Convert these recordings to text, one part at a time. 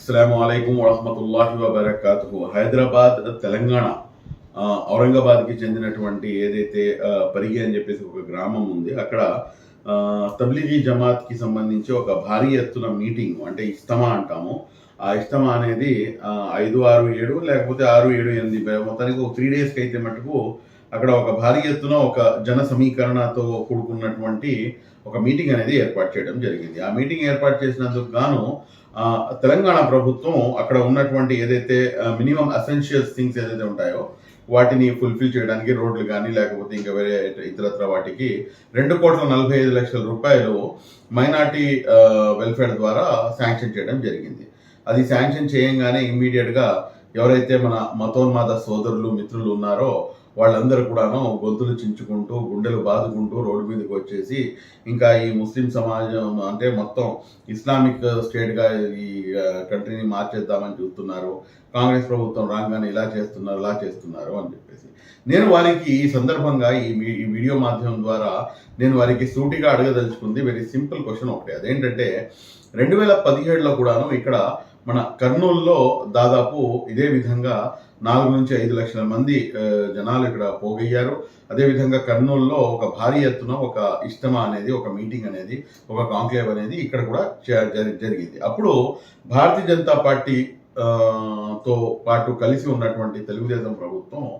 అస్సలం అయికం వరహమతుల్లాహి వబర్కాతు హైదరాబాద్ తెలంగాణ ఔరంగాబాద్కి చెందినటువంటి ఏదైతే పరిగి అని చెప్పేసి ఒక గ్రామం ఉంది అక్కడ తబ్లిగీ జమాత్కి సంబంధించి ఒక భారీ ఎత్తున మీటింగ్ అంటే ఇస్తమా అంటాము. ఆ ఇస్తమా అనేది ఐదు ఆరు ఏడు లేకపోతే ఆరు ఏడు ఎనిమిది మొత్తానికి ఒక త్రీ డేస్కి అయితే మటుకు అక్కడ ఒక భారీ ఎత్తున ఒక జన సమీకరణతో కూడుకున్నటువంటి ఒక మీటింగ్ అనేది ఏర్పాటు చేయడం జరిగింది. ఆ మీటింగ్ ఏర్పాటు చేసినందుకు గాను తెలంగాణ ప్రభుత్వం అక్కడ ఉన్నటువంటి ఏదైతే మినిమం అసెన్షియల్స్ థింగ్స్ ఏదైతే ఉంటాయో వాటిని ఫుల్ఫిల్ చేయడానికి రోడ్లు కానీ లేకపోతే ఇంకా వేరే ఇతరత్ర వాటికి రెండు కోట్ల నలభై ఐదు లక్షల రూపాయలు మైనార్టీ వెల్ఫేర్ ద్వారా శాంక్షన్ చేయడం జరిగింది. అది శాంక్షన్ చేయంగానే ఇమ్మీడియట్గా ఎవరైతే మన మతోన్మాద సోదరులు మిత్రులు ఉన్నారో వాళ్ళందరూ కూడాను గొంతులు చించుకుంటూ గుండెలు బాదుకుంటూ రోడ్డు మీదకి వచ్చేసి ఇంకా ఈ ముస్లిం సమాజం అంటే మొత్తం ఇస్లామిక్ స్టేట్గా ఈ కంట్రీని మార్చేద్దామని చూస్తున్నారు. కాంగ్రెస్ ప్రభుత్వం రాగానే ఇలా చేస్తున్నారు ఇలా చేస్తున్నారు అని చెప్పేసి. నేను వారికి ఈ సందర్భంగా ఈ ఈ వీడియో మాధ్యమం ద్వారా నేను వారికి సూటిగా అడగదలుచుకుంది. వెరీ సింపుల్ క్వశ్చన్ ఒకటి. అదేంటంటే రెండు వేల పదిహేడులో కూడాను ఇక్కడ మన కర్నూలులో దాదాపు ఇదే విధంగా నాలుగు నుంచి ఐదు లక్షల మంది జనాలు ఇక్కడ పోగయ్యారు. అదేవిధంగా కర్నూలులో ఒక భారీ ఎత్తున ఒక ఇష్టమా అనేది ఒక మీటింగ్ అనేది ఒక కాంక్లేవ్ అనేది ఇక్కడ కూడా జ- జరి- జరిగింది. అప్పుడు భారతీయ జనతా పార్టీ తో పాటు కలిసి ఉన్నటువంటి తెలుగుదేశం ప్రభుత్వం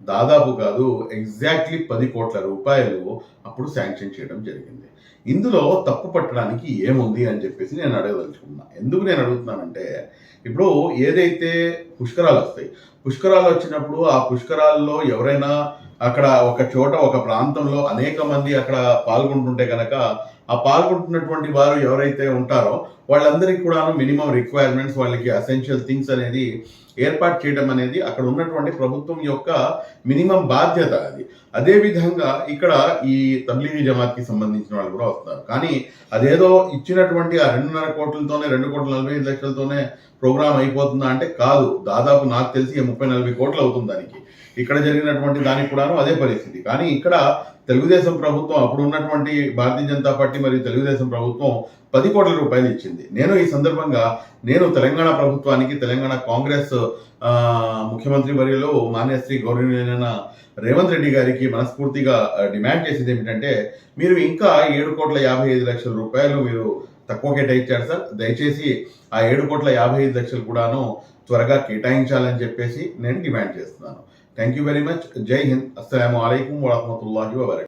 దాదాపు కాదు ఎగ్జాక్ట్లీ పది కోట్ల రూపాయలు అప్పుడు శాంక్షన్ చేయడం జరిగింది. ఇందులో తప్పు పట్టడానికి ఏముంది అని చెప్పేసి నేను అడగదలుచుకున్నా. ఎందుకు నేను అడుగుతున్నానంటే ఇప్పుడు ఏదైతే పుష్కరాలు వస్తాయి పుష్కరాలు వచ్చినప్పుడు ఆ పుష్కరాల్లో ఎవరైనా అక్కడ ఒక చోట ఒక ప్రాంతంలో అనేక మంది అక్కడ పాల్గొంటుంటే కనుక ఆ పాల్గొంటున్నటువంటి వారు ఎవరైతే ఉంటారో వాళ్ళందరికీ కూడాను మినిమం రిక్వైర్మెంట్స్ వాళ్ళకి అసెన్షియల్ థింగ్స్ అనేది ఏర్పాటు చేయడం అనేది అక్కడ ఉన్నటువంటి ప్రభుత్వం యొక్క మినిమం బాధ్యత అది. అదే విధంగా ఇక్కడ ఈ తబ్లీగీ జమాత్కి సంబంధించిన వాళ్ళు కూడా వస్తారు కానీ అదేదో ఇచ్చినటువంటి ఆ రెండున్నర కోట్లతోనే రెండు కోట్ల నలభై ఐదు లక్షలతోనే ప్రోగ్రామ్ అయిపోతుందా అంటే కాదు. దాదాపు నాకు తెలిసి ముప్పై నలభై కోట్లు అవుతుంది దానికి. ఇక్కడ జరిగినటువంటి దానికి కూడాను అదే పరిస్థితి. కానీ ఇక్కడ తెలుగుదేశం ప్రభుత్వం అప్పుడు ఉన్నటువంటి భారతీయ జనతా పార్టీ మరియు తెలుగుదేశం ప్రభుత్వం పది కోట్ల రూపాయలు ఇచ్చింది. నేను ఈ సందర్భంగా నేను తెలంగాణ ప్రభుత్వానికి తెలంగాణ కాంగ్రెస్ ముఖ్యమంత్రి వర్యులు మాన్యశ్రీ గౌరవనీయులైన రేవంత్ రెడ్డి గారికి మనస్ఫూర్తిగా డిమాండ్ చేసేది ఏమిటంటే మీరు ఇంకా ఏడు కోట్ల యాభై ఐదు లక్షల రూపాయలు మీరు తక్కువ కేటాయించారు సార్. దయచేసి ఆ ఏడు కోట్ల యాభై ఐదు లక్షలు కూడాను త్వరగా కేటాయించాలని చెప్పేసి నేను డిమాండ్ చేస్తున్నాను. Thank you very much. Jai Hind. Assalamu alaikum wa rahmatullahi wa barakatuh.